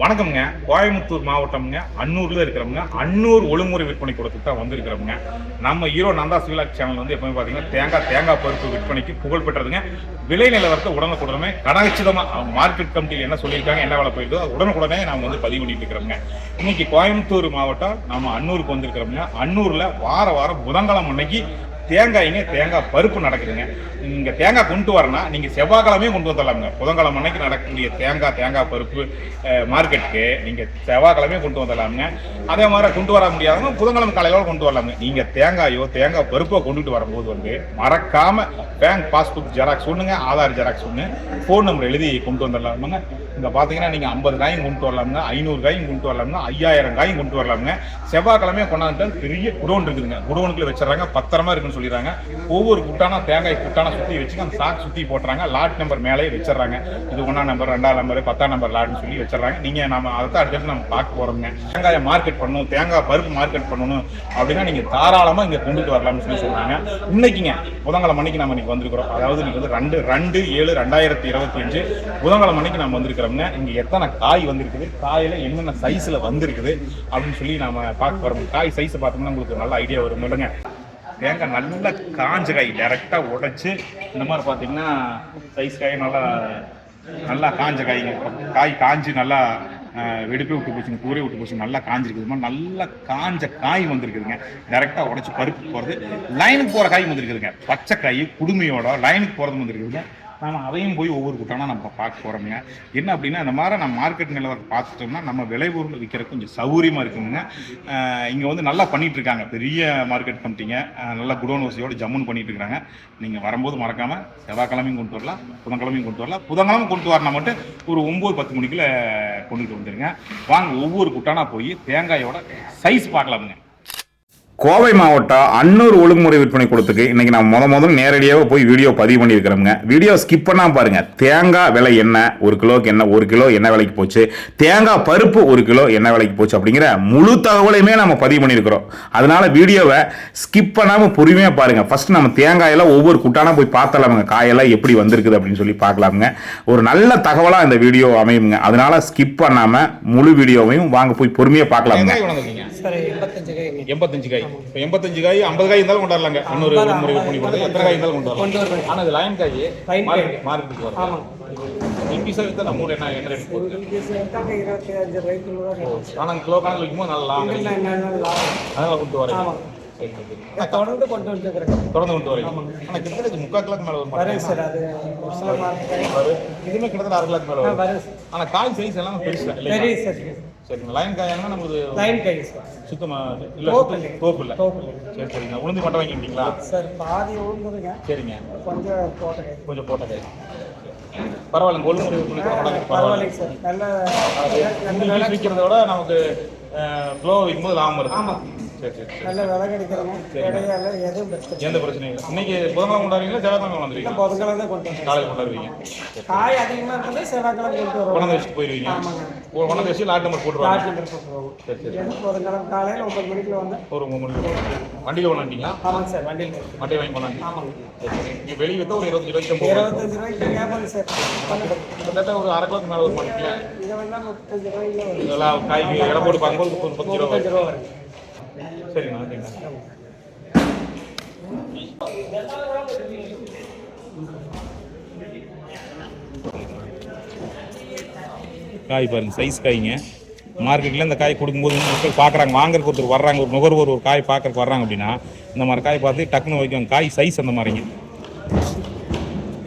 வணக்கம்ங்க. கோயம்புத்தூர் மாவட்டம்ங்க. அன்னூரில் இருக்கிறவங்க அன்னூர் ஒழுங்குமுறை விற்பனை கூடத்துக்கு தான் வந்திருக்கிறவங்க. நம்ம ஹீரோ நந்தா சிவிலாக் சேனல் வந்து எப்பவுமே பார்த்தீங்கன்னா தேங்காய் தேங்காய் பருப்பு விற்பனைக்கு புகழ் பெற்றதுங்க. விலை நிலவரத்தை உடனுக்குடனே கடகச்சிதமாக மார்க்கெட் கமிட்டியில் என்ன சொல்லியிருக்காங்க என்ன வேலை போயிருக்கோ உடனுக்குடனே நாம் வந்து பதிவு பண்ணிட்டு இருக்கிறோங்க இன்னைக்கு கோயம்புத்தூர் மாவட்டம் நம்ம அன்னூருக்கு வந்திருக்கிறோம்ங்க அன்னூரில் வார வாரம் புதன்கிழமை அன்னைக்கு தேங்காய்ங்க தேங்காய் பருப்பு நடக்குதுங்க. நீங்கள் தேங்காய் கொண்டு வரனா நீங்கள் செவ்வாய்க்கிழமையும் கொண்டு வந்துடலாமுங்க. புதன்கிழமை அன்னைக்கு நடக்கக்கூடிய தேங்காய் தேங்காய் பருப்பு மார்க்கெட்டுக்கு நீங்கள் செவ்வாய்க்கிழமையும் கொண்டு வந்துடலாமுங்க. அதே மாதிரி கொண்டு வர முடியாதவங்க புதன்கிழமை காலையோடு கொண்டு வரலாமுங்க. நீங்கள் தேங்காயோ தேங்காய் பருப்போ கொண்டுட்டு வரும்போது வந்து மறக்காமல் பேங்க் பாஸ்புக் ஜெராக்ஸ் ஒன்றுங்க ஆதார் ஜெராக்ஸ் ஒன்று ஃபோன் நம்பர் எழுதி கொண்டு வந்துடலாமுங்க. இங்கே பார்த்தீங்கன்னா நீங்கள் ஐம்பது காயும் கொண்டு வரலாமுங்க ஐநூறு காயும் கொண்டு வரலாமுங்க ஐயாயிரம் காயும் கொண்டு வரலாமுங்க. செவ்வாய்க்கிழமையும் கொண்டாந்துட்டால் பெரிய குடோன் இருக்குதுங்க. குடோனுக்குள்ள வச்சிடறாங்க பத்திரமா இருக்குன்னு சொல்லிடுறாங்க. ஒவ்வொரு குட்டானா தேங்காய் குட்டானா சுற்றி வச்சு அந்த சாக்கு சுற்றி போட்டுறாங்க. லாட் நம்பர் மேலேயே வச்சிடறாங்க. இது ஒன்றாம் நம்பர் ரெண்டாம் நம்பர் பத்தாம் நம்பர் லாட்னு சொல்லி வச்சிடறாங்க. நீங்கள் நம்ம அதை தான் அடுத்தது நம்ம பார்க்க போகிறோங்க தேங்காயை மார்க்கெட் பண்ணணும் தேங்காய் பருப்பு மார்க்கெட் பண்ணணும் அப்படின்னா நீங்கள் தாராளமாக இங்கே கொண்டுட்டு வரலாம்னு சொல்லி சொல்கிறாங்க இன்னைக்குங்க புதன்கிழமை மணிக்கு நம்ம இன்றைக்கி வந்திருக்கிறோம். அதாவது நீங்கள் வந்து ரெண்டு ரெண்டு ஏழு ரெண்டாயிரத்தி இருபத்தி அஞ்சு புதன்கிழமை மணிக்கு நம்ம வந்திருக்கிறோம்னா இங்கே எத்தனை காய் வந்திருக்குது காயில் என்னென்ன சைஸில் வந்திருக்குது அப்படின்னு சொல்லி நம்ம பார்க்க போகிறோம் காய் சைஸை பார்த்தோம்னா உங்களுக்கு நல்ல ஐடியா வரும் இல்லைங்க. தேங்காய் நல்ல காஞ்ச காய் டைரெக்டாக உடைச்சி இந்த மாதிரி பார்த்தீங்கன்னா சைஸ் காய் நல்லா நல்லா காஞ்ச காய்ங்க காய் காஞ்சி நல்லா வெடிப்பே விட்டு போச்சுங்க. கூரே விட்டு போச்சு. நல்லா காஞ்சிருக்குது. மாதிரி நல்லா காஞ்ச காய் வந்திருக்குதுங்க. டைரெக்டாக உடச்சி பருப்பு போகிறது லைனுக்கு போகிற காய் வந்திருக்குதுங்க. பச்சை காய் குடுமையோட லைனுக்கு போகிறது வந்திருக்குதுங்க. நாம் அதையும் போய் ஒவ்வொரு கூட்டம்னா நம்ம பார்க்க போகிறோம்ங்க என்ன அப்படின்னா இந்த மாதிரி நம்ம மார்க்கெட் நிலவரம் பார்த்துட்டோம்னா நம்ம விலை விற்கிற கொஞ்சம் சௌகரியமாக இருக்குங்க இங்கே வந்து நல்லா பண்ணிகிட்ருக்காங்க இருக்காங்க. பெரிய மார்க்கெட் பண்ணிட்டீங்க நல்லா குடோன் வசதியோடு ஜம்முன்னு பண்ணிகிட்டு இருக்காங்க. நீங்கள் வரும்போது மறக்காமல் செவ்வாய்க்கிழமையும் கொண்டு வரலாம் புதன்கிழமையும் கொண்டு வரலாம். புதன்கிழமை கொண்டு வரனா மட்டும் ஒரு ஒம்பது பத்து மணிக்குள்ளே கொண்டுட்டு வந்துடுங்க வாங்க ஒவ்வொரு குட்டானா போய் தேங்காயோட சைஸ் பார்க்கலாமுங்க. கோவை மாவட்டம் அன்னூர் ஒழுங்குமுறை விற்பனை கொடுத்துக்கு இன்னைக்கு நான் முத முதல்ல நேரடியாக போய் வீடியோ பதிவு பண்ணியிருக்கிறோங்க. வீடியோ ஸ்கிப் பண்ணாம பாருங்க. தேங்காய் விலை என்ன? ஒரு கிலோக்கு என்ன? ஒரு கிலோ என்ன விலைக்கு போச்சு? தேங்காய் பருப்பு ஒரு கிலோ என்ன விலைக்கு போச்சு? அப்படிங்கிற முழு தகவலையுமே நம்ம பதிவு பண்ணியிருக்கிறோம். அதனால வீடியோவை ஸ்கிப் பண்ணாம பொறுமையாக பாருங்க. ஃபர்ஸ்ட் நம்ம தேங்காயெல்லாம் ஒவ்வொரு குட்டானா போய் பார்த்தலாமுங்க காயெல்லாம் எப்படி வந்திருக்குது அப்படின்னு சொல்லி பார்க்கலாமுங்க. ஒரு நல்ல தகவலாக இந்த வீடியோ அமையுங்க. அதனால ஸ்கிப் பண்ணாம முழு வீடியோவையும் வாங்க போய் பொறுமையாக பார்க்கலாமுங்க. சார் எண்பத்தஞ்சு காய். இப்போ எண்பத்தஞ்சு காய் ஐம்பது காய் இருந்தாலும் கொண்டாடலாங்க. இன்னொரு முறை பண்ணி கொடுத்து எத்தனை காய் இருந்தாலும் கொண்டு கொண்டு வரலாம் வருவேன். ஆனால் இது லைன் காய். மார்க்கெட்டுக்கு வரும் நம்ம என்ன என்ன ரேட் போகுது? இருக்கும். ஆனால் கிலோ கணக்கு வைக்கும்போது நல்லா. அதனால கொண்டு வரேன். சரி சரி தொடர்ந்து கொண்டு வந்துருக்கிறேன் தொடர்ந்து கொண்டு வரேன் ஆனால் கிட்டத்தட்ட முக்கால் கிலோக்கு மேலே வரும்? வரேன் சார் அது ஒரு சில மார்க்கெட் வரும். இதுவுமே கிட்டத்தட்ட அரை கிலோக்கு மேலே வரும். சார். ஆனால் காய் சைஸ் எல்லாம் பெருசு சரி சார் சரிங்க லைன் காயாங்கன்னா நமக்கு லைன் கை சார் சுத்தமாக இல்லை தோப்பு சுத்தம் இல்லை. தோப்பு இல்லை. சரி சரிங்க உளுந்து மட்டும் வாங்கிட்டீங்களா சார் பாதி உழுந்துருங்க சரிங்க. கொஞ்சம் தோட்ட கை. கொஞ்சம் போட்டது பரவாயில்ல ஒழுங்குமுறை விற்பனை கூட பரவாயில்ல. பரவாயில்லைங்க சார் நல்ல விற்கிறத விட நமக்கு கிலோ விற்கும்போது லாபம் வருது ஆமா. நல்ல விலை எதுவும் பிரச்சனை எந்த பிரச்சனையும் இல்லை. இன்னைக்கு புதன்கிழமை கொண்டாடுவீங்களா செவ்வாய்க்கிழமை பொதுக்கிழமை தான் கொண்டு காலையில் கொண்டாடுவீங்க. காய் அதிகமாக இருக்கிறது செவ்வாய்க்கிழமை கொண்டு வருவோம். கொண்டாந்து வச்சுட்டு. ஒரு கொண்டாந்து வச்சு லாட் நம்பர் போட்டுருவாங்க. லாட்ஜ் நம்பர் போட்டுருவோம். சரி சரி காலையில் ஒன்பது மணிக்குள்ள வந்து. ஒரு மூணு மணிக்கு வண்டியில் கொண்டாண்டிங்களா ஆமாங்க சார் வண்டியில். இருக்கு. வண்டி வாங்கி ஆமாங்க. சரி இங்கே வெளியே வித்தா ஒரு இருபத்தஞ்சு ரூபாய்க்கு இருபத்தஞ்சு ரூபாய்க்கு கேட்பாங்க சார். பண்ணுங்க. கிட்டத்தட்ட ஒரு அரை கிலோக்கு மேலே ஒரு மாட்டீங்களா இதை முப்பத்தஞ்சு ரூபாய்க்கு காய்க்கு இடம் போட்டு பார்க்கும்போது முப்பத்தஞ்சு ரூபா காய் பாருங்க சைஸ் காய்ங்க. மார்க்கெட்டில் இந்த காய் கொடுக்கும்போது மக்கள் பார்க்குறாங்க வாங்குறதுக்கு ஒருத்தர் வர்றாங்க ஒரு நுகர்வோர் ஒரு காய் பார்க்கறக்கு வர்றாங்க அப்படின்னா இந்த மாதிரி காய் பார்த்து டக்குன்னு வைக்கும் காய் சைஸ் அந்த மாதிரிங்க.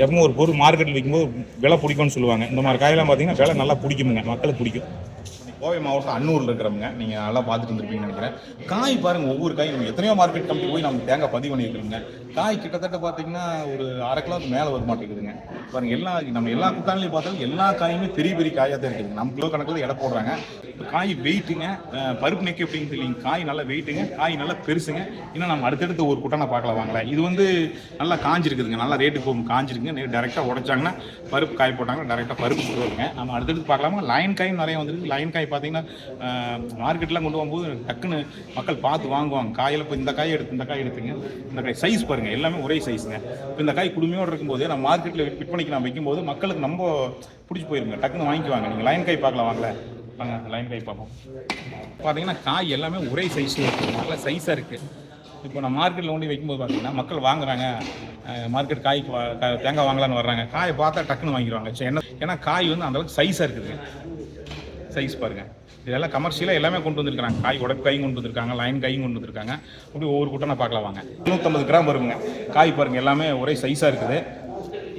எப்பவும் ஒரு பொருள் மார்க்கெட்டில் விற்கும்போது விலை பிடிக்கும்னு சொல்லுவாங்க. இந்த மாதிரி காயெல்லாம் பார்த்தீங்கன்னா விலை நல்லா பிடிக்குமுங்க மக்களுக்கு பிடிக்கும். கோவை மாவட்டம் அன்னூரில் இருக்கிறவங்க நீங்கள் நல்லா பார்த்துட்டு இருந்திருப்பீங்கன்னு நினைக்கிறேன். காய் பாருங்கள் ஒவ்வொரு காய் நம்ம எத்தனையோ மார்க்கெட் கம்பெனி போய் நம்ம தேங்காய் பதிவு பண்ணியிருக்கிறோங்க. காய் கிட்டத்தட்ட பார்த்தீங்கன்னா ஒரு அரை கிலோக்கு மேலே வர மாட்டேங்குதுங்க. பாருங்க எல்லா நம்ம எல்லா குத்தான்லையும் பார்த்தாலும் எல்லா காயுமே பெரிய பெரிய காயாக தான் இருக்குதுங்க. நம்ம கிலோ கணக்கில் எடை போடுறாங்க. இப்போ காய் வெயிட்டுங்க பருப்பு நெக்கு எப்படின்னு சொல்லிங்க காய் நல்லா வெயிட்டுங்க காய் நல்லா பெருசுங்க. இன்னும் நம்ம அடுத்தடுத்து ஒரு குட்டானை பார்க்கலாம் வாங்களேன் இது வந்து நல்லா காஞ்சிருக்குதுங்க. நல்லா ரேட்டு போகும் காஞ்சிருக்குங்க. டேரெக்டாக உடைச்சாங்கன்னா பருப்பு காய் போட்டாங்க டேரெக்டாக பருப்பு போடுவாங்க. நம்ம அடுத்தடுத்து பார்க்கலாமா? லைன் காயும் நிறைய வந்துருக்கு. லைன் காய் பார்த்தீங்கன்னா மார்க்கெட்லாம் கொண்டு போகும்போது டக்குன்னு மக்கள் பார்த்து வாங்குவாங்க. காயில் இப்போ இந்த காய் எடுத்து இந்த காய் எடுத்துங்க. இந்த காய் சைஸ் பாருங்க எல்லாமே ஒரே சைஸுங்க இப்போ இந்த காய் குடுமையோடு இருக்கும்போது நம்ம மார்க்கெட்டில் விற்பனைக்கு நான் வைக்கும்போது மக்களுக்கு ரொம்ப பிடிச்சி போயிருங்க. டக்குன்னு வாங்கிக்குவாங்க. நீங்கள் லைன் காய் பார்க்கலாம். வாங்கல வாங்க லைன் காய் பார்ப்போம். பார்த்தீங்கன்னா காய் எல்லாமே ஒரே சைஸில் இருக்குது நல்ல சைஸாக இருக்குது இப்போ நான் மார்க்கெட்டில் கொண்டு வைக்கும்போது பார்த்தீங்கன்னா மக்கள் வாங்குறாங்க. மார்க்கெட் காய்க்கு தேங்காய் வாங்கலான்னு வர்றாங்க. காயை பார்த்தா டக்குன்னு வாங்கிடுவாங்க. சரி, என்ன? ஏன்னா காய் வந்து அந்தளவுக்கு சைஸாக இருக்குதுங்க சைஸ் பாருங்கள் இதெல்லாம் கமர்ஷியலாக எல்லாமே கொண்டு வந்திருக்காங்க காய் உடம்பு காயும் கொண்டு வந்திருக்காங்க லைன் காயும் கொண்டு வந்திருக்காங்க. அப்படி ஒவ்வொரு கூட்டம் பார்க்கலாம் வாங்க. நூற்றம்பது கிராம் வருங்க. காய் பாருங்கள் எல்லாமே ஒரே சைஸாக இருக்குது.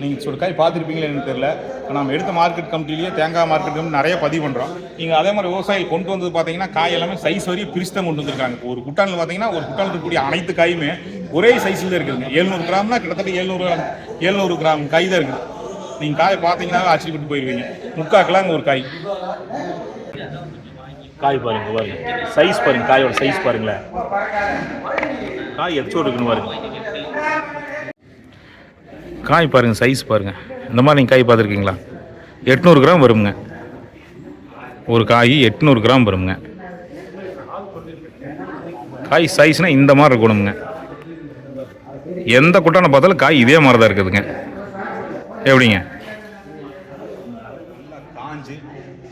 நீங்கள் சொல்லி காய் பார்த்துருப்பீங்களே எனக்கு தெரியல. நம்ம எடுத்த மார்க்கெட் கமிட்டிலேயே தேங்காய் மார்க்கெட் கமிட்டி நிறைய பதிவு பண்ணுறோம் நீங்கள் அதே மாதிரி விவசாயிகள் கொண்டு வந்தது பார்த்தீங்கன்னா காய் எல்லாமே சைஸ் வரையும் பிரிச்சு கொண்டு வந்திருக்காங்க. ஒரு குட்டானில் பார்த்தீங்கன்னா ஒரு குட்டானில் இருக்கக்கூடிய அனைத்து காயுமே ஒரே சைஸில் தான் இருக்குதுங்க. எழுநூறு கிராம்னா கிட்டத்தட்ட எழுநூறு எழுநூறு கிராம் காய் தான் இருக்குது. நீங்கள் காயை பார்த்தீங்கன்னா ஆச்சரியப்பட்டு போயிடுவீங்க முக்கால் கிலோங்க ஒரு காய். காய் பாருங்க பாருங்க. சைஸ் பாருங்க காயோட சைஸ் பாருங்களேன் காய் எச்சோடு இருக்குன்னு பாருங்க. காய் பாருங்க சைஸ் பாருங்க. இந்த மாதிரி நீங்கள் காய் பார்த்துருக்கீங்களா? எட்நூறு கிராம் வருங்க. ஒரு காய் எட்நூறு கிராம் வருங்க. காய் சைஸ்னால் இந்த மாதிரி இருக்கணுங்க. எந்த குட்டான பார்த்தாலும் காய் இதே மாதிரி தான் இருக்குதுங்க. எப்படிங்க காஞ்சு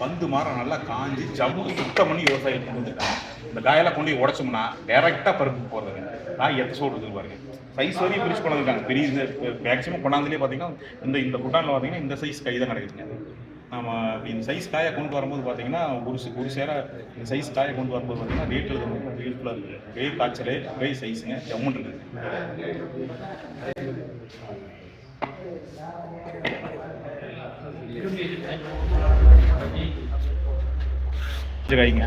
பந்து மாற நல்லா காஞ்சி ஜம்மு சுத்தம் பண்ணி விவசாயம் கொண்டு இந்த காயெல்லாம் கொண்டு போய் உடைச்சோம்னா டைரெக்டாக பருப்பு போடுறது. காய் எத்த சொல்கிறது பாருங்க. சைஸ் வரையும் பிரிச்சு கொண்டாந்துருக்காங்க பெரிய இந்த மேக்ஸிமம் கொண்டாந்துலேயே பார்த்தீங்கன்னா இந்த இந்த குட்டானில் பார்த்தீங்கன்னா இந்த சைஸ் கை தான் கிடைக்குதுங்க. நம்ம இந்த சைஸ் காயை கொண்டு வரும்போது பார்த்தீங்கன்னா ஒரு சி- ஒரு சேர இந்த சைஸ் காயை கொண்டு வரும்போது பார்த்தீங்கன்னா ரேட் ரொம்ப யூஸ்ஃபுல்லாக இருக்குது. வெயில் காய்ச்சல் வெயில் சைஸுங்க ஜம்முன் இருக்குது. கைங்க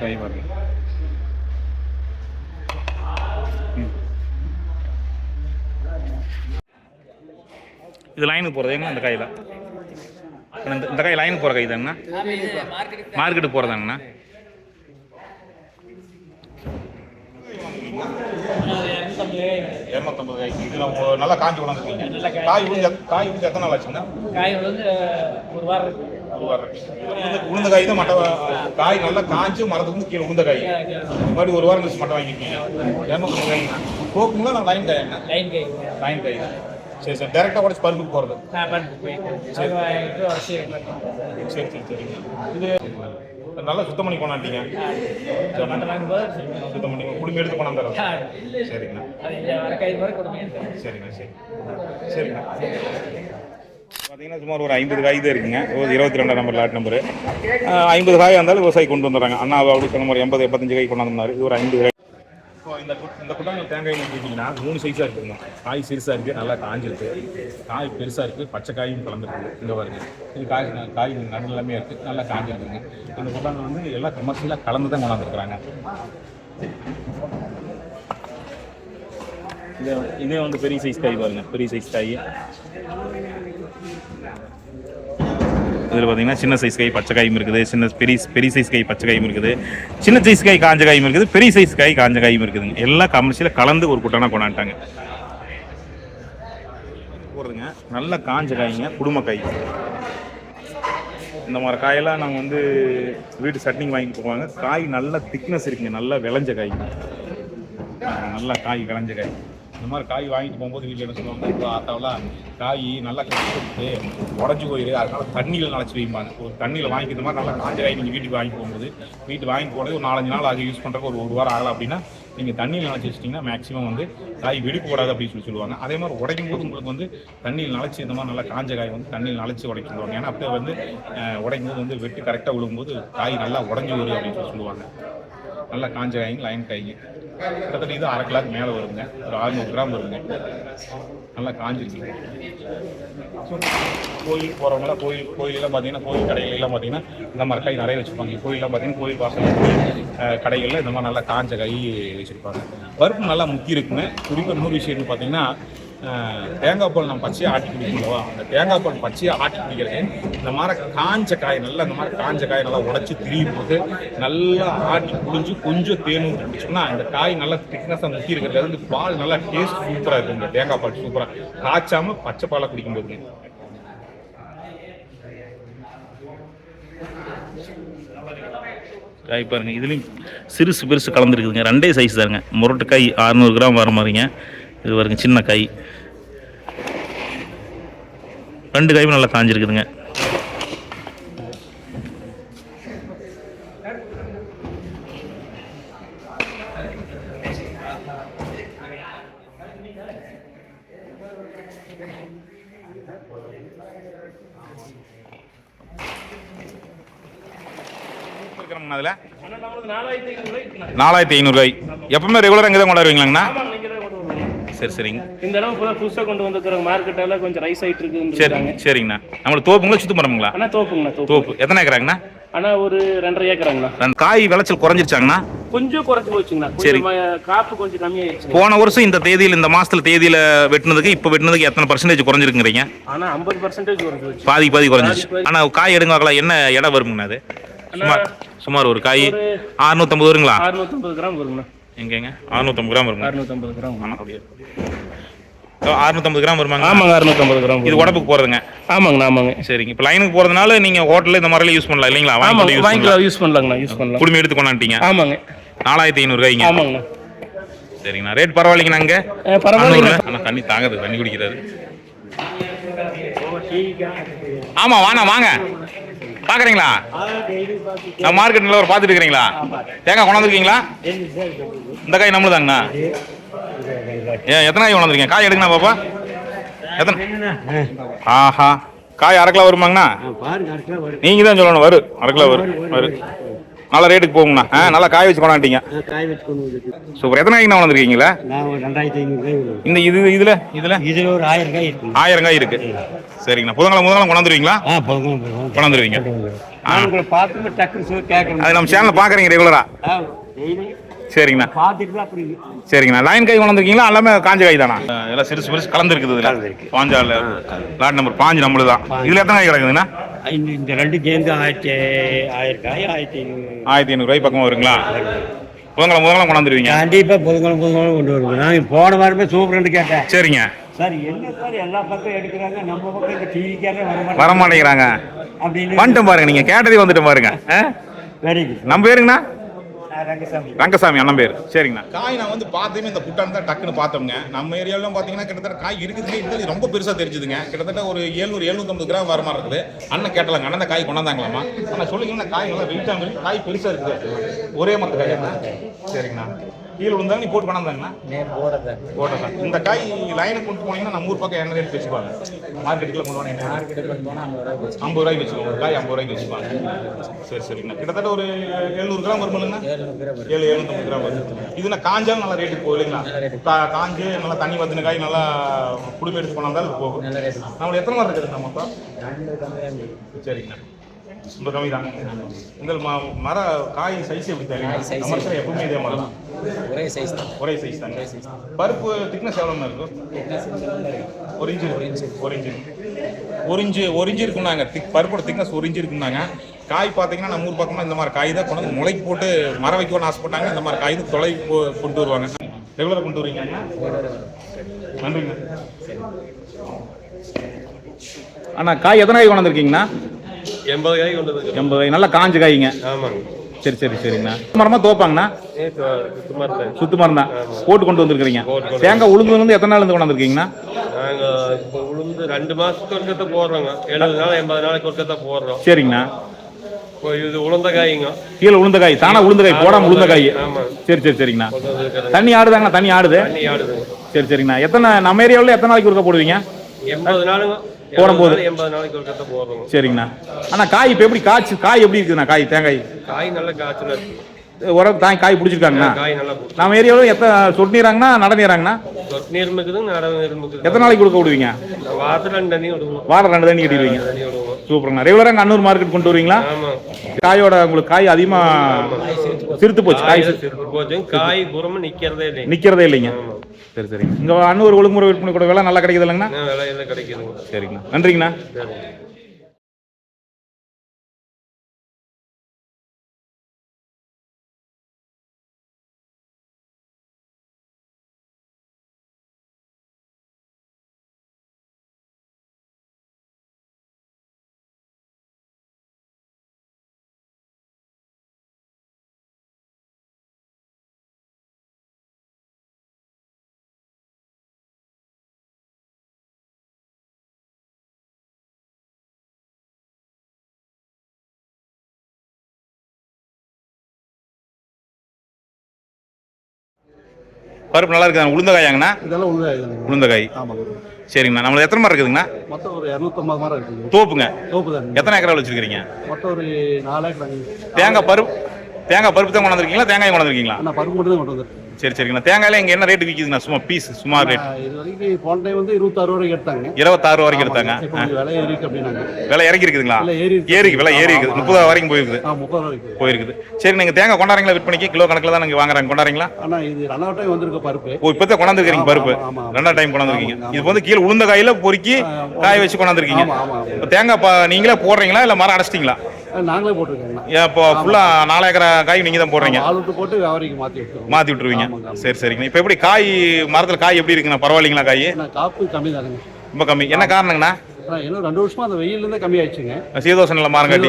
கை பாருங்க. இது லைனுக்கு போகிறது எங்க அந்த காயில்? இந்த காய் லைனுக்கு போகிற கை தாங்கண்ணா மார்க்கெட்டுக்கு போகிறதாங்கண்ணா இரநூத்தம்பது காய் இது நம்ம நல்லா காஞ்சி கொண்டாந்துருக்கீங்க காய். உளுந்து காய் உளுந்து எத்தனை நாள் ஆச்சுங்கண்ணா காய் வந்து ஒரு வாரம் ஒரு வாரம் உளுந்த உளுந்த காய் தான் மட்டை காய் நல்லா காஞ்சு மரத்துக்கு கீழே உளுந்த காய். மறுபடியும் ஒரு வாரம் கழிச்சு மட்டை வாங்கிருக்கீங்க. இரநூத்தம்பது காய். போக்குங்களா நான் லைன் காய்? லைன் காய். லைன் காய். சரி சரி. டேரெக்டாக உடச்சு பருப்புக்கு போகிறது அவசியம் சரி சரி சரிங்க. இது நல்லா சுத்தம் பண்ணி கொண்டாட்டீங்க. சுத்தம் பண்ணி குடும்பம் எடுத்து கொண்டாந்துறோம் ஆ, சரிங்கண்ணா. சரிண்ணா சரி. சரிண்ணா பார்த்தீங்கன்னா சுமார் ஒரு ஐம்பது காய் தான் இருக்குங்க. ஒரு இருபத்தி ரெண்டாம் நம்பர் லாட் நம்பரு. ஐம்பது காய் வந்தாலும் விவசாயி கொண்டு வந்துடுறாங்க. அண்ணா அப்படி சொன்ன மாதிரி எண்பது எண்பத்தஞ்சு காய் கொண்டு இது ஒரு ஐம்பது காய் இப்போ இந்த குட்- இந்த குட்டாங்க தேங்காய் கேட்டிங்கன்னா மூணு சைஸாக இருக்குங்க. காய் சிறுசாக இருக்குது நல்லா காஞ்சிருக்கு. காய் பெருசாக இருக்குது பச்சை காயும் கலந்துருக்கு. இங்கே வருது இது காய் காய் நடு எல்லாமே இருக்குது நல்லா காஞ்சிருக்குங்க. இந்த குட்டாங்க வந்து எல்லாம் கமர்ஷியலாக கலந்து தான் கொண்டாந்துருக்குறாங்க. இதே இதே வந்து பெரிய சைஸ் காய் பாருங்க பெரிய சைஸ் காய். இதில் பார்த்தீங்கன்னா சின்ன சைஸ் காய் பச்சை காயும் இருக்குது. சின்ன பெரிய பெரிய சைஸ் காய் பச்சை காயும் இருக்குது. சின்ன சைஸ் காய் காஞ்ச காயும் இருக்குது. பெரிய சைஸ் காய் காஞ்ச காயும் இருக்குதுங்க. எல்லாம் கமர்ஷியலாக கலந்து ஒரு குட்டானா கொண்டாண்டாங்க போடுறதுங்க. நல்ல காஞ்ச காய்ங்க குடும்ப காய் இந்த மாதிரி காயெல்லாம் நாங்கள் வந்து வீட்டு சட்னிங் வாங்கிட்டு போவாங்க. காய் நல்ல திக்னஸ் இருக்குங்க. நல்லா விளைஞ்ச காய். நல்லா காய் விளைஞ்ச காய். இந்த மாதிரி காய் வாங்கிட்டு போகும்போது வீட்டில் என்ன சொல்லுவாங்க இப்போ ஆத்தாவெல்லாம் காய் நல்லா கஷ்டப்பட்டு உடஞ்சி போயிடு அதனால தண்ணியில் நினச்சி வைப்பாங்க ஒரு தண்ணியில் வாங்கிக்கிற மாதிரி நல்லா காஞ்ச காய் நீங்கள் வீட்டுக்கு வாங்கி போகும்போது வீட்டு வாங்கி போனது ஒரு நாலஞ்சு நாள் ஆகி யூஸ் பண்ணுறதுக்கு ஒரு ஒரு வாரம் ஆகலாம் அப்படின்னா நீங்கள் தண்ணியில் நினச்சி வச்சிட்டிங்கன்னா மேக்ஸிமம் வந்து காய் வெடிப்பு கூடாது அப்படின்னு சொல்லி சொல்லுவாங்க. அதே மாதிரி உடைக்கும் போது உங்களுக்கு வந்து தண்ணியில் நினச்சி இந்த மாதிரி நல்லா காஞ்ச காய் வந்து தண்ணியில் நனைச்சி உடைக்கிடுவாங்க ஏன்னா அப்போ வந்து உடைக்கும் போது வந்து வெட்டு கரெக்டாக விழும்போது காய் நல்லா உடஞ்சி வரும் அப்படின்னு சொல்லி சொல்லுவாங்க. நல்லா காஞ்ச காய்ங்க லைன் காய்ங்க கிட்டத்தட்ட இது அரை கிலோக்கு மேலே வருங்க. ஒரு அறுநூறு கிராம் வருங்க. நல்லா காஞ்சிருக்கு. கோயிலுக்கு போகிறவங்களாம் கோயில் கோயிலெல்லாம் பார்த்தீங்கன்னா கோயில் கடைகளெல்லாம் பார்த்தீங்கன்னா இந்த மாதிரி காய் நிறைய வச்சுருப்பாங்க கோயிலெலாம் பார்த்தீங்கன்னா கோயில் வாசல் கடைகளில் இந்த மாதிரி நல்லா காஞ்ச காய் வச்சுருப்பாங்க. பருப்பு நல்லா முக்கிய இருக்குங்க குறிப்பாக இன்னொரு விஷயம்னு பார்த்தீங்கன்னா தேங்காய் பால் நம்ம பச்சையாக ஆட்டி குடிக்கணும் அந்த தேங்காய் பால் பச்சையாக ஆட்டி குடிக்கிறேன். இந்த மாதிரி காஞ்ச காய் நல்லா இந்த மாதிரி காஞ்ச காய் நல்லா உடச்சி திரிவி போட்டு நல்லா ஆட்டி புழிஞ்சு கொஞ்சம் தேனும் குடிச்சோம்னா அந்த காய் நல்லா திக்னஸாக முக்கி இருக்கிறது வந்து பால் நல்லா டேஸ்ட் சூப்பராக இருக்கும். இந்த தேங்காய் பால் சூப்பராக காய்ச்சாமல் பச்சை பாலை குடிக்கும் போதுங்க காய் பாருங்க இதுலேயும் சிறுசு பெருசு கலந்துருக்குதுங்க. ரெண்டே சைஸ் தாருங்க முரட்டுக்காய் அறுநூறு அறநூறு கிராம் வர மாதிரிங்க. இது பாருங்க சின்ன காய் ரெண்டு காயும் நல்லா காஞ்சிருக்குதுங்க அதில் நாலாயிரத்தி ஐநூறுரூவாய் எப்பவுமே ரெகுலராக இங்கே தான் கொண்டாடுவீங்களாங்கண்ணா? சரி சரிங்க. இந்த இடம் இப்போ புதுசாக கொண்டு வந்துருக்குற மார்க்கெட்டால கொஞ்சம் ரைஸ் ஆயிட்டு இருக்குன்னு சரி இருக்காங்க சரிங்கண்ணா. நம்மளுக்கு தோப்புங்களா சுத்தம் மரமுங்களா ஆனா தோப்புங்கண்ணா தோப்பு. எத்தனை ஏக்கராங்கண்ணா? ஆனா ஒரு ரெண்டரை ஏக்கராங்கண்ணா. காய் விளைச்சல் குறைஞ்சிருச்சாங்கண்ணா? கொஞ்சம் குறைச்சு போச்சுங்கண்ணா. சரி. காப்பு கொஞ்சம் கம்மியாயிடுச்சு போன வருஷம் இந்த தேதியில் இந்த மாசத்துல தேதியில வெட்டினதுக்கு இப்போ வெட்டினதுக்கு எத்தனை பர்சன்டேஜ் குறைஞ்சிருக்குறீங்க ஆனா ஐம்பது பர்சன்டேஜ் போச்சு பாதி பாதி குறைஞ்சிச்சு பாதி. ஆனா காய் எடுங்க பார்க்கலாம் என்ன இடம் வருமுங்கண்ணா அது? சுமார் சுமார் ஒரு காய் அறுநூத்தம்பது வருங்களா? அறுநூத்தம்பது கிராம் வருங்கண்ணா. எங்கங்க? அறுநூத்தம்பது கிராம் வருங்க அறுநூத்தம்பது கிராம் அப்படியே அறுநூத்தம்பது கிராம் வருமாங்க. ஆமாங்க அறுநூத்தம்பது கிராம் இது உடம்புக்கு போறதுங்க. ஆமாங்கண்ணா ஆமாங்க. சரிங்க. இப்போ லைனுக்கு போறதுனால நீங்க ஹோட்டல்ல இந்த மாதிரிலாம் யூஸ் பண்ணலாம் இல்லைங்களா? வாங்கி ஆமாங்க யூஸ் பண்ணலாம். வாங்கிக்கலாம் யூஸ் பண்ணலாங்கண்ணா யூஸ் பண்ணலாம். குடுமி எடுத்து கொண்டாண்டிங்க ஆமாங்க. நாலாயிரத்தி ஐநூறு ரூபாய்ங்க. ஆமாங்கண்ணா. சரிங்கண்ணா. ரேட் பரவாயில்லைங்கண்ணா அங்க? பரவாயில்லைங்க. ஆனால் தண்ணி தாங்குது தண்ணி குடிக்கிறாரு. ஆமா வாண்ணா வாங்க. பாக்குறீங்களா? நான் மார்க்கெட் நிலவரம் பார்த்துட்டு இருக்கிறீங்களா? தேங்காய் கொண்டாந்துருக்கீங்களா? இந்த காய் நம்மளுதாங்கண்ணா. ஏன் எத்தனை காய் கொண்டாந்துருக்கீங்க? காய் எடுங்கண்ணா பாப்பா. எத்தனை? ஆஹா. காய் அரை கிலோ வருமாங்கண்ணா? நீங்க தான் சொல்லணும் வரும் அரை கிலோ வரும் வரும் நல்ல ரேட்டுக்கு போகுங்கண்ணா. ஆ நல்லா காய் வச்சு கொண்டாண்டிங்க காய் வச்சு கொண்டு வந்துருக்கு சூப்பர். எத்தனை காய்க்கு கொண்டாந்துருக்கீங்களா நான் ஒரு ரெண்டாயிரத்தி ஐநூறு காய் வரும் இந்த இது இதுல? இதுல? இதில் ஒரு ஆயிரம் காய் இருக்கு ஆயிரம் காய் இருக்கு. சரிங்கண்ணா. புதன்கிழமை முதல்ல கொண்டாந்துருவீங்களா? ஆ கொண்டாந்துருவீங்க. நான் உங்களை பார்த்து டக்குன்னு சொல்லி கேட்குறேன். அது நம்ம சேனல் பாக்குறீங்க ரெகுலரா டெய்லி. சரிங்கண்ணா. பார்த்துட்டு அப்படி சரிங்கண்ணா. லைன் காய் கொண்டாந்துருக்கீங்களா எல்லாமே காஞ்ச காய் தானா எல்லாம் சிறுசு பெருசு கலந்துருக்குது இதுல. பாஞ்சால லாட் நம்பர் பாஞ்சு நம்மளுது தான் இதுல எத்தனை காய் கிடக்குதுண்ணா இந்த ரெண்டு சேர்ந்து ஆயிரத்தி ஆயிரம் காய் ஆயிரத்தி ஆயிரத்தி ஐநூறு ரூபாய் பக்கமா வருங்களா? புதன்கிழமை முதல்ல கொண்டாந்துருவீங்க. கண்டிப்பாக புதுக்கிழமை புதுக்கிழமை கொண்டு வருவோம். நான் போன வாரமே சூப்பர்னு கேட்டேன். சரிங்க. சார் என்ன சார் எல்லா பக்கம் எடுக்கிறாங்க? நம்ம பக்கம் இந்த டிவிக்காரே வர வர மாட்டேங்கிறாங்க. அப்படின்னு வந்துட்டு பாருங்க. நீங்க கேட்டதே வந்துட்டு பாருங்க. ஆ? வெரி குட் நம்ம பேருங்கண்ணா. ரங்கசாமி. ரங்கசாமி அண்ணன் பேர். சரிங்கண்ணா. காய் நான் வந்து பார்த்தேமே இந்த புட்டான் தான் டக்குன்னு பார்த்தோம்ங்க. நம்ம ஏரியாவிலும் பார்த்தீங்கன்னா கிட்டத்தட்ட காய் இருக்குதுங்க. இருந்தாலும் ரொம்ப பெருசாக தெரிஞ்சுதுங்க. கிட்டத்தட்ட ஒரு ஏழ்நூறு எழுநூத்தம்பது கிராம் வர மாதிரி இருக்குது. அண்ணன் கேட்டலாங்க. அண்ணன் இந்த காய் கொண்டாந்தாங்களாமா அண்ணா சொல்லுங்கண்ணா காய் நல்லா வெயிட்டாக காய் பெருசாக இருக்குது ஒரே மத்த காய் சரிங்கண்ணா. கீழே விழுந்தாங்க நீ போட்டு கொண்டாந்தாங்கண்ணா போட்டதான் இந்த காய் லைனுக்கு கொண்டு போனீங்கன்னா நம்ம ஊர் பக்கம் என்ன ரேட் வச்சுப்பாங்க மார்க்கெட்டுக்குள்ள கொண்டு போனீங்கன்னா ஐம்பது ரூபாய்க்கு வச்சுக்கோங்க. ஒரு காய் ஐம்பது ரூபாய்க்கு வச்சுப்பாங்க. சரி சரிங்கண்ணா. கிட்டத்தட்ட ஒரு எழுநூறு கிராம் வருமானுங்கண்ணா ஏழு எழுநூத்தம்பது கிராம் வருது இதுனா காஞ்சாலும் நல்லா ரேட்டுக்கு போகும் இல்லைங்களா? காஞ்சு நல்லா தண்ணி வத்தின காய் நல்லா குடும்பம் எடுத்து போனாலும் போகும். நம்மளுக்கு எத்தனை மரம் இருக்குது மொத்தம்? சரிங்கண்ணா. ரொம்ப கம்மி தான் ம- மர காய் சைஸ் எப்படி நம்ம இடத்துல எப்பவுமே இதே மரம் தான். ஒரே சைஸ் தான். ஒரே சைஸ் தாங்க பருப்பு திக்னஸ் எவ்வளோ இருக்கும்? ஒரு இன்ச்சு. ஒரு இன்ச்சு. ஒரு இன்ச்சு. ஒரு இன்ச்சு ஒரு இன்ச்சு இருக்குன்னாங்க திக் பருப்போட திக்னஸ் ஒரு இன்ச்சு இருக்குன்னாங்க காய் பார்த்தீங்கன்னா நம்ம ஊர் பக்கமாக இந்த மாதிரி காய் தான் கொண்டு வந்து முளைக்கு போட்டு மர வைக்கணும்னு ஆசைப்பட்டாங்க. இந்த மாதிரி காய் தான் தொலை போ- கொண்டு வருவாங்க. ரெகுலராக கொண்டு வருவீங்க நன்றிங்க. அண்ணா காய் எத்தனை காய் கொண்டு வந்திருக்கீங்கண்ணா? எண்பது காய் கொண்டு எண்பது நல்லா காஞ்ச காய்ங்க. ஆமாங்க. சரி சரி சரிங்கண்ணா. மரமாக தோப்பாங்கண்ணா? சுத்தமாக இருந்தேன். சுத்து மரம் தான் போட்டு கொண்டு வந்திருக்கிறீங்க. தேங்காய் உளுந்து வந்து எத்தனை நாள் இருந்து கொண்டு வந்திருக்கீங்கண்ணா நாங்கள் இப்போ உளுந்து ரெண்டு மாதத்துக்கு ஒருக்கத்தை போடுறோங்க. எழுபது நாள் எண்பது நாளைக்கு ஒருக்கத்தை போடுறோம். சரிங்கண்ணா. இப்போ இது உளுந்த காய்ங்க. கீழே உளுந்த காய் தானா உளுந்த காய் போடாம உளுந்த காய். சரி சரி சரிங்கண்ணா. தண்ணி ஆடுதாங்கண்ணா? தண்ணி ஆடுது. சரி சரிங்கண்ணா. எத்தனை நம்ம ஏரியாவில் எத்தனை நாளைக்கு ஒருக்கா போடுவீங்க? எண்பது நாளுங்க. போடும்போது. எண்பது நாளைக்கு ஒருக்கத்தை போடுறோங்க சரிங்கண்ணா. அண்ணா காய் இப்போ எப்படி காய்ச்சி காய் எப்படி இருக்குதுண்ணா காய் தேங்காய்? காய் நல்ல காய்ச்சல் இருக்கு. உரம் தாய் காய் பிடிச்சிருக்காங்கண்ணா. காய் நல்லா போட்டு நம்ம ஏரியாவில் எத்தனை சொட்டுநீராங்கண்ணா நடநீராங்கண்ணா சொட்டு நீர் இருக்குதுங்க நட நீர் இருக்குது எத்தனை நாளைக்கு கொடுக்க விடுவீங்க? வாரத்தில் ரெண்டு தண்ணி விடுவோம். வாரம் ரெண்டு தண்ணி கட்டிடுவீங்க. சூப்பருங்கண்ணா. ரெகுலராக அன்னூர் மார்க்கெட் கொண்டு வருவீங்களா? காயோட உங்களுக்கு காய் அதிகமாக சிறுத்து போச்சு காய் சிறுத்து போச்சுங்க. காய் புறமா நிற்கிறதே இல்லைங்க. நிற்கிறதே இல்லைங்க. சரி சரிங்க. இங்கே அன்னூர் ஒழுங்குமுறை விற்பனை கூட விலை நல்லா கிடைக்குது இல்லைங்கண்ணா? விலையில கிடைக்குதுங்க சரிங்கண்ணா. நன்றிங்கண்ணா. பருப்பு நல்லா இருக்குதா? உளுந்தகாயாங்கண்ணா இதெல்லாம். உளுந்தகாய் ஆமாங்க சரிங்கண்ணா. நம்மளது எத்தனை மரம் இருக்குதுங்கண்ணா? மொத்தம் ஒரு இரநூத்தம்பது மரம் இருக்குங்க. தோப்புங்க. தோப்பு தாங்க எத்தனை ஏக்கரா வச்சிருக்கீங்க மொத்தம் ஒரு நாலு ஏக்கர் தேங்காய் பருப்பு தேங்காய் பருப்பு தான் கொண்டாந்துருக்கீங்களா? தேங்காய் கொண்டாந்துருக்கீங்களா? ஆனால் பருப்பு மட்டும் தான் கொண்டு வந்துருக்கு சரி சரிங்கண்ணா தேங்காயில இங்கே என்ன ரேட் விற்கிதுண்ணா சும்மா பீஸ் சுமார் ரேட் இது வரைக்கும் போன டைம் வந்து இருபத்தாறு ரூபாய்க்கு எடுத்தாங்க. இருபத்தாறு வரைக்கும் எடுத்தாங்க. விலை இருக்கு அப்படின்னாங்க. விலை இறங்கி இருக்குதுங்களா ஏறி விலை ஏறி இருக்குது முப்பது வரைக்கும் போயிருக்குது. முப்பது ரூபாய்க்கு போயிருக்குது. சரி நீங்க தேங்காய் கொண்டாடுறீங்களா விற்பனைக்கு? கிலோ கணக்கில் தான் நீங்க வாங்குறாங்க. கொண்டாடுறீங்களா? ஆனால் இது ரெண்டாவது டைம் வந்திருக்க பருப்பு. ஓ இப்போ தான் கொண்டாந்துருக்கீங்க பருப்பு. ரெண்டாம் டைம் கொண்டாந்துருக்கீங்க. இது வந்து கீழே உளுந்த காயில பொறுக்கி காய வச்சு கொண்டாந்துருக்கீங்க. இப்போ தேங்காய் நீங்களே போடுறீங்களா? இல்லை மரம் அடைச்சிட்டிங்களா? நாங்களே போட்டிருக்கோங்க. ஏன் இப்போ ஃபுல்லா நாலு ஏக்கரா காய் நீங்க தான் போடுறீங்க? ஆள் விட்டு போட்டு வியாபாரிக்கு மாற்றி விட்டுருவோம். மாத்தி விட்டுருவீங்க. சரி சரிங்க. இப்போ எப்படி காய் மரத்துல காய் எப்படி இருக்குண்ணா? பரவாயில்லைங்களா காய்? காப்பு கம்மி தானுங்க. ரொம்ப கம்மி. என்ன காரணங்கண்ணா? இன்னும் ரெண்டு வருஷமா அந்த வெயிலேருந்தே கம்மி ஆயிடுச்சுங்க சீதோஷன் இல்லை மாறங்காட்டி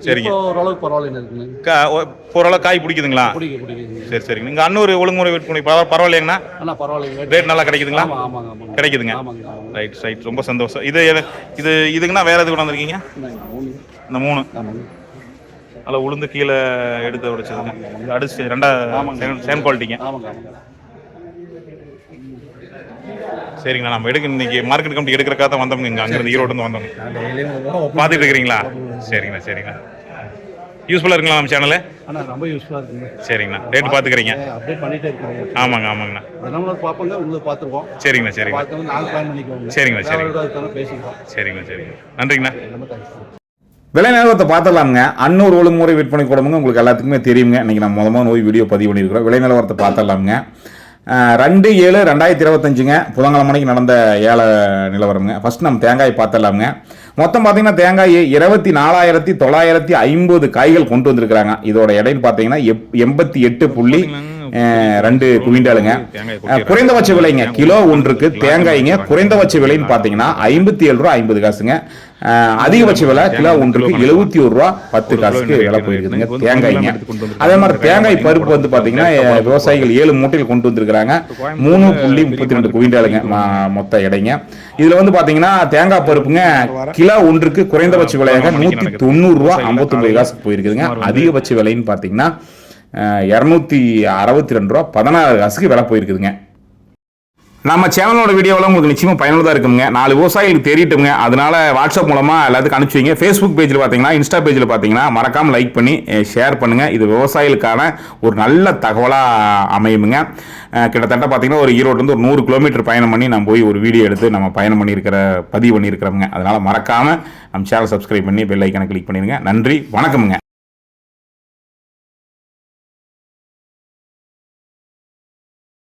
சரிங்க. ஓரளவுக்கு பரவாயில்ல இருக்குங்க. கா- ஒ- ஓரளவு காய் பிடிக்குதுங்களா? பிடிக்க சரி சரிங்க. நீங்க அன்னூறு ஒழுங்குமுறை விற்பனை பரவா- பரவாயில்லைங்கண்ணா ஆனால் பரவாயில்லைங்க. ரேட் நல்லா கிடைக்குதுங்களா? ஆமாங்க ஆமாங்க. கிடைக்குதுங்க. ரைட் ரைட் ரொம்ப சந்தோஷம். இது இது இதுக்குன்னா வேற எது கொண்டாந்துருக்கீங்க இந்தாங்க, மூணு. இந்த மூணு. அதில் உளுந்து கீழே எடுத்து உடைச்சதுங்க. இது அடிச்சு ரெண்டா சேம் குவாலிட்டிங்க சரிங்கண்ணா நம்ம எடுக்க இன்னைக்கு மார்க்கெட் கமிட்டி எடுக்கிறக்காக தான் வந்தோம்ங்க இங்கே அங்கேருந்து ஈரோடு வந்தோம் பார்த்துட்டு இருக்கிறீங்களா? சரிங்கண்ணா சரிங்கண்ணா யூஸ்ஃபுல்லாக இருக்குங்களா நம்ம சேனலு ரொம்ப யூஸ்ஃபுல்லாக இருக்குங்க. சரிங்கண்ணா. ரேட் பார்த்துக்கிறீங்க. அப்டேட் பண்ணிட்டே இருக்காங்க ஆமாங்க ஆமாங்கண்ணா. நம்மளும் பார்ப்போங்க உங்களுக்கு பார்த்துருவோம். சரிங்கண்ணா சரிங்கண்ணா பார்த்து வந்து நாங்கள் பிளான் பண்ணிக்குவோங்க. சரிங்க, சரிங்க. சரிங்க பேசிக்கிறோம் சரிங்கண்ணா சரிங்க நன்றிங்கண்ணா. ரொம்ப தேங்க்ஸ் விலை நிலவரத்தை பார்த்துடலாமுங்க. அன்னூர் ஒழுங்குமுறை விற்பனை கூடமுங்க உங்களுக்கு எல்லாத்துக்குமே தெரியுங்க. இன்றைக்கி நம்ம மொதல் நோய் வீடியோ பதிவு பண்ணியிருக்கிறோம். விலை நிலவரத்தை பார்த்துடலாமுங்க. ரெண்டு ஏழு ரெண்டாயிரத்தி இருபத்தஞ்சுங்க. புதன்கிழமை நடந்த ஏழை நிலவரம்ங்க. ஃபஸ்ட் நம்ம தேங்காய் பார்த்துடலாமுங்க. மொத்தம் பார்த்தீங்கன்னா தேங்காய் இருபத்தி நாலாயிரத்தி தொள்ளாயிரத்தி ஐம்பது காய்கள் கொண்டு வந்திருக்கிறாங்க. இதோட இடைன்னு பார்த்தீங்கன்னா எப்- எண்பத்தி எட்டு புள்ளி ரெண்டு குவிண்டாலுங்க. குறைந்தபட்ச விலைங்க. கிலோ ஒன்றுக்கு தேங்காய்ங்க குறைந்தபட்ச விலைன்னு பார்த்தீங்கன்னா ஐம்பத்தி ஏழு ரூபா ஐம்பது காசுங்க. அதிகபட்ச விலை கிலோ ஒன்றுக்கு எழுபத்தி ஒரு ரூபா பத்து காசுக்கு விலை போயிருக்குதுங்க. தேங்காய்ங்க அதே மாதிரி தேங்காய் பருப்பு வந்து பார்த்தீங்கன்னா அஹ், விவசாயிகள் ஏழு மூட்டையில் கொண்டு வந்திருக்கிறாங்க. மூணு புள்ளி முப்பத்தி ரெண்டு குவிண்டாலுங்க மொத்த எடைங்க. இதுல வந்து பாத்தீங்கன்னா தேங்காய் பருப்புங்க கிலோ ஒன்றுக்கு குறைந்தபட்ச விலையாக நூத்தி தொண்ணூறு ரூபா ஐம்பத்தொன்பது காசுக்கு போயிருக்குதுங்க. அதிகபட்ச விலைன்னு பாத்தீங்கன்னா இரநூத்தி அறுபத்தி ரெண்டு ரூபா பதினாறு காசுக்கு விலை போயிருக்குதுங்க. நம்ம சேனலோட வீடியோவில் உங்களுக்கு நிச்சயமாக பயனுள்ளதாக இருக்குங்க நாலு விவசாயிகளுக்கு தெரியட்டுங்க அதனால வாட்ஸ்அப் மூலமாக எல்லாத்துக்கும் அனுப்பிச்சி வைங்க. ஃபேஸ்புக் பேஜில் பார்த்தீங்கன்னா இன்ஸ்டா பேஜில் பார்த்தீங்கன்னா மறக்காமல் லைக் பண்ணி ஷேர் பண்ணுங்கள் இது விவசாயிகளுக்கான ஒரு நல்ல தகவலாக அமையுமுங்க. கிட்டத்தட்ட பார்த்தீங்கன்னா ஒரு ஈரோட்லேருந்து ஒரு நூறு கிலோமீட்டர் பயணம் பண்ணி நம்ம போய் ஒரு வீடியோ எடுத்து நம்ம பயணம் பண்ணியிருக்கிற பதிவு பண்ணியிருக்கிறோங்க அதனால் மறக்காமல் நம்ம சேனல் சப்ஸ்கிரைப் பண்ணி பெல் ஐக்கனை கிளிக் பண்ணிடுங்க நன்றி வணக்கமுங்க.